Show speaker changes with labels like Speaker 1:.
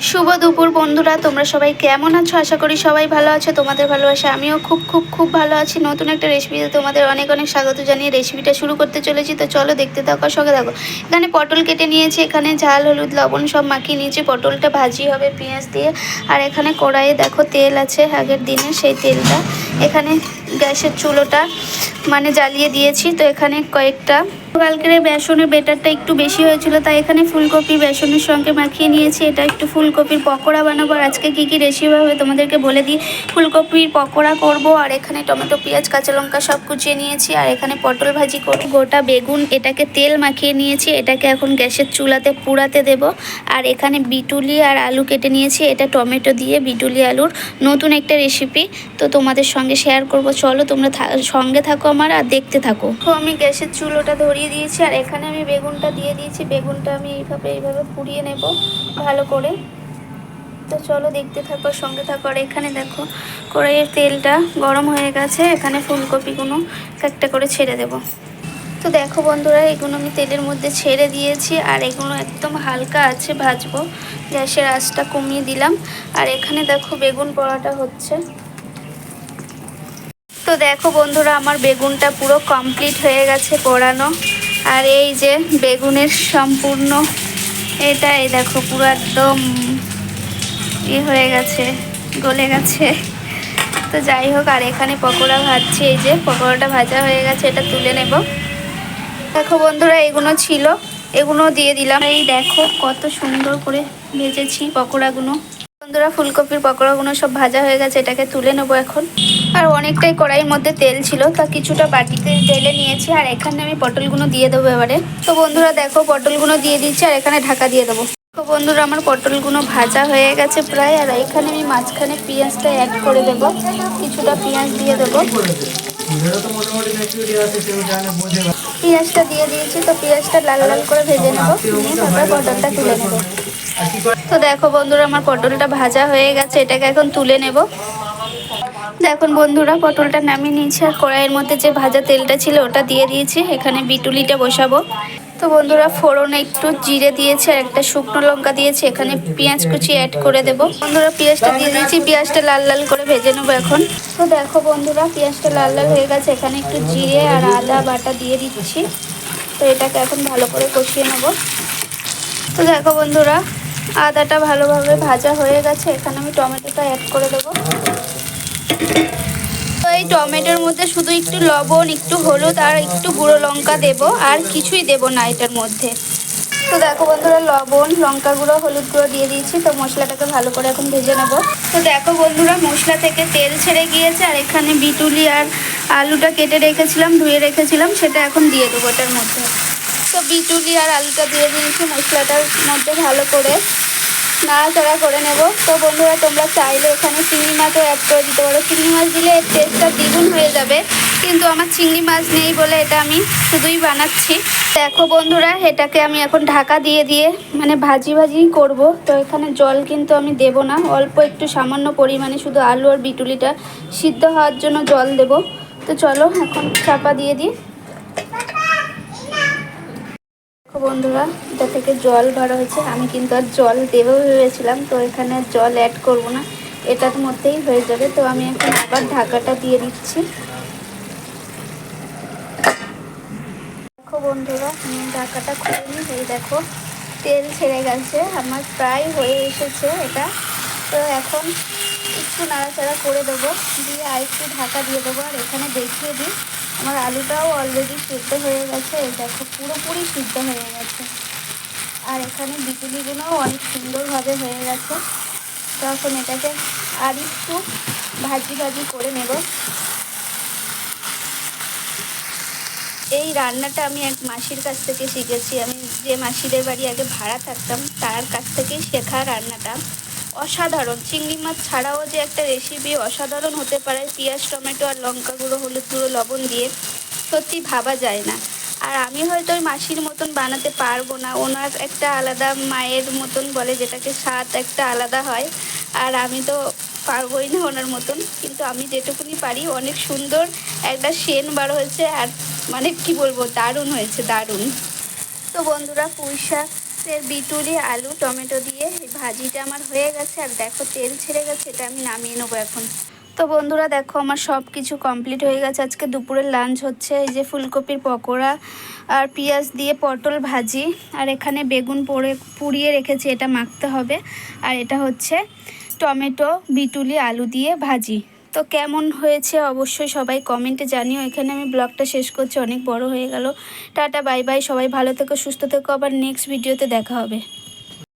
Speaker 1: শুভ দুপুর বন্ধুরা, তোমরা সবাই কেমন আছো? আশা করি সবাই ভালো আছো। তোমাদের ভালোবাসা আমিও খুব খুব খুব ভালো আছি। নতুন একটা রেসিপিতে তোমাদের অনেক অনেক স্বাগত জানিয়ে রেসিপিটা শুরু করতে চলেছি। তো চলো দেখতে থাকো সঙ্গে থাকো। এখানে পটল কেটে নিয়েছি। এখানে ঝাল, হলুদ, লবণ সব মাখিয়ে নিয়েছি। পটলটা ভাজি হবে পেঁয়াজ দিয়ে। আর এখানে কড়াইয়ে দেখো তেল আছে আগের দিনে, সেই তেলটা। এখানে গ্যাসের চুলোটা মানে জ্বালিয়ে দিয়েছি। তো এখানে কয়েকটা কালকের বেসনের বেটারটা একটু বেশি হয়েছিল, তাই এখানে ফুলকপি বেসনের সঙ্গে মাখিয়ে নিয়েছি। এটা একটু ফুলকপির পকোড়া বানাবো, আর আজকে কী কী রেসিপি হবে তোমাদেরকে বলে দিই। ফুলকপির পকোড়া করব, আর এখানে টমেটো, পেঁয়াজ, কাঁচা লঙ্কা সব কুচিয়ে নিয়েছি, আর এখানে পটল ভাজি করব। গোটা বেগুন, এটাকে তেল মাখিয়ে নিয়েছি, এটাকে এখন গ্যাসের চুলাতে পুড়াতে দেব। আর এখানে বিটুলি আর আলু কেটে নিয়েছি, এটা টমেটো দিয়ে বিটুলি আলুর নতুন একটা রেসিপি তো তোমাদের সঙ্গে শেয়ার করব। চলো তোমরা সঙ্গে থাকো আমার, আর দেখতে থাকো। তো আমি গ্যাসের চুলোটা ধরিয়ে দিয়েছি, আর এখানে আমি বেগুনটা দিয়ে দিয়েছি। বেগুনটা আমি এইভাবে এইভাবে পুড়িয়ে নেব ভালো করে। তো চলো দেখতে থাকো, সঙ্গে থাকো। আর এখানে দেখো, কড়াইয়ের তেলটা গরম হয়ে গেছে। এখানে ফুলকপিগুলো একটা করে ছেড়ে দেব। তো দেখো বন্ধুরা, এগুলো আমি তেলের মধ্যে ছেড়ে দিয়েছি, আর এগুলো একদম হালকা আছে ভাজবো। গ্যাসের আঁচটা কমিয়ে দিলাম। আর এখানে দেখো বেগুন পড়াটা হচ্ছে। তো দেখো বন্ধুরা, আমার বেগুনটা পুরো কমপ্লিট হয়ে গেছে পোড়ানো। আর এই যে বেগুনের সম্পূর্ণ, এটা এই দেখো পুরো একদম ই হয়ে গেছে, গলে গেছে। তো যাই হোক, আর এখানে পকোড়া ভাজছি, এই যে পকোড়াটা ভাজা হয়ে গেছে, এটা তুলে নেব। দেখো বন্ধুরা এগুলো ছিল এগুলো দিয়ে দিলাম। এই দেখো কত সুন্দর করে ভেজেছি পকোড়াগুলো বন্ধুরা, ফুলকপির পকোড়াগুলো সব ভাজা হয়ে গেছে, এটাকে তুলে নেব এখন। আর অনেকটাই কড়াইয়ের মধ্যে তেল ছিল, তা কিছুটা বাটিতে ঢেলে নিয়েছি, আর এখানে আমি পটলগুলো দিয়ে দেবো এবারে। তো বন্ধুরা দেখো, পটলগুলো দিয়ে দিচ্ছি, আর এখানে ঢাকা দিয়ে দেবো। তো বন্ধুরা, আমার পটলগুলো ভাজা হয়ে গেছে প্রায়, আর এখানে আমি মাঝখানে পেঁয়াজটা অ্যাড করে দেব। কিছুটা পেঁয়াজ দিয়ে দেবো। পেঁয়াজটা দিয়ে দিয়েছি, তো পেঁয়াজটা লাল লাল করে ভেজে নেব। তারপরে পটলটা তুলে নেব। তো দেখো বন্ধুরা, আমার পটলটা ভাজা হয়ে গেছে, এটাকে এখন তুলে নেব। দেখুন বন্ধুরা, পটলটা নামিয়ে নিয়েছি আর কড়াইয়ের মধ্যে যে ভাজা তেলটা ছিল ওটা দিয়ে দিয়েছি। এখানে বিটুলিটা বসাবো। তো বন্ধুরা, ফোড়নে একটু জিরে দিয়েছে আর একটা শুকনো লঙ্কা দিয়েছে। এখানে পেঁয়াজ কুচি অ্যাড করে দেবো। বন্ধুরা, পেঁয়াজটা দিয়ে দিয়েছি। পেঁয়াজটা লাল লাল করে ভেজে নেব এখন। তো দেখো বন্ধুরা, পেঁয়াজটা লাল লাল হয়ে গেছে। এখানে একটু জিরে আর আদা বাটা দিয়ে দিচ্ছি। তো এটাকে এখন ভালো করে কষিয়ে নেব। তো দেখো বন্ধুরা, আদাটা ভালোভাবে ভাজা হয়ে গেছে। এখানে আমি টমেটোটা অ্যাড করে দেবো। তো এই টমেটোর মধ্যে শুধু একটু লবণ, একটু হলুদ আর একটু গুঁড়ো লঙ্কা দেব আর কিছুই দেব না এটার মধ্যে। তো দেখো বন্ধুরা, লবণ, লঙ্কা গুঁড়ো, হলুদ গুঁড়ো দিয়ে দিয়েছি, তো মশলাটাকে ভালো করে এখন ভেজে নেব। তো দেখো বন্ধুরা, মশলা থেকে তেল ছেড়ে গিয়েছে আর এখানে বিটুলি আর আলুটা কেটে রেখেছিলাম, ধুয়ে রেখেছিলাম, সেটা এখন দিয়ে দেবো এটার মধ্যে। তো বিটুলি আর আলুটা দিয়ে দিয়েছি মশলাটার মধ্যে ভালো করে। নাড়াচাড়া করে নেব। তো বন্ধুরা, তোমরা চাইলে এখানে চিংড়ি মাছও অ্যাড করে দিতে পারো। চিংড়ি মাছ দিলে এর টেস্টটা দ্বিগুণ হয়ে যাবে। কিন্তু আমার চিংড়ি মাছ নেই বলে এটা আমি শুধুই বানাচ্ছি। দেখো বন্ধুরা, এটাকে আমি এখন ঢাকা দিয়ে দিয়ে মানে ভাজি ভাজি করব। তো এখানে জল কিন্তু আমি দেব না। অল্প একটু সামান্য পরিমাণে শুধু আলু আর বিটুলিটা সিদ্ধ হওয়ার জন্য জল দেব। তো চলো এখন চাপা দিয়ে দিই দেখো বন্ধুরা, এটা থেকে জল বার হয়েছে। আমি কিন্তু আর জল দেবো ভেবেছিলাম, তো এখানে জল অ্যাড করব না। এটার মধ্যেই হয়ে যাবে। তো আমি এখন আবার ঢাকাটা দিয়ে দিচ্ছি। দেখো বন্ধুরা, আমি ঢাকাটা খুলে নিই। এই দেখো, তেল ছেড়ে গেছে। আমার প্রায় হয়ে এসেছে এটা। তো এখন একটু নাড়াচাড়া করে দেবো। দিয়ে আর একটু ঢাকা দিয়ে দেবো। আর এখানে দেখিয়ে দিই। আমার আলুটাও অলরেডি সিদ্ধ হয়ে গেছে, দেখো পুরোপুরি সিদ্ধ হয়ে গেছে। আর এখানে বিচুলিগুলোও অনেক সুন্দরভাবে হয়ে গেছে। তখন এটাকে আর একটু ভাজি ভাজি করে নেব। এই রান্নাটা আমি এক মাসির কাছ থেকে শিখেছি। আমি যে মাসিদের বাড়ি আগে ভাড়া থাকতাম, তার কাছ থেকেই শেখা রান্নাটা। অসাধারণ। চিংড়ি মাছ ছাড়াও যে একটা রেসিপি অসাধারণ হতে পারে, পেঁয়াজ, টমেটো আর লঙ্কা গুঁড়ো, হলুদ গুঁড়ো, লবণ দিয়ে, সত্যি ভাবা যায় না। আর আমি হয়তো ওই মাসির মতন বানাতে পারব না। ওনার একটা আলাদা মায়ের মতন বলে, যেটাকে স্বাদ একটা আলাদা হয়। আর আমি তো পারবোই না ওনার মতন। কিন্তু আমি যেটুকুনি পারি, অনেক সুন্দর একটা সেন বার হয়েছে। আর মানে কি বলব, দারুণ হয়েছে, দারুণ। তো বন্ধুরা পুঁই শাকের বিটুলি আলু, টমেটো দিয়ে ভাজিটা আমার হয়ে গেছে আর দেখো তেল ছেড়ে গেছে, এটা আমি নামিয়ে নেব এখন। তো বন্ধুরা দেখো আমার সব কিছু কমপ্লিট হয়ে গেছে। আজকে দুপুরের লাঞ্চ হচ্ছে, এই যে ফুলকপির পকোড়া আর পেঁয়াজ দিয়ে পটল ভাজি। আর এখানে বেগুন পড়ে, পুড়িয়ে রেখেছি, এটা মাখতে হবে। আর এটা হচ্ছে টমেটো বিটুলি আলু দিয়ে ভাজি। তো কেমন হয়েছে অবশ্যই সবাই কমেন্টে জানিও। এখানে আমি ব্লগটা শেষ করছি, অনেক বড় হয়ে গেল। টাটা বাই বাই সবাই ভালো থেকো, সুস্থ থেকো। আবার নেক্সট ভিডিওতে দেখা হবে।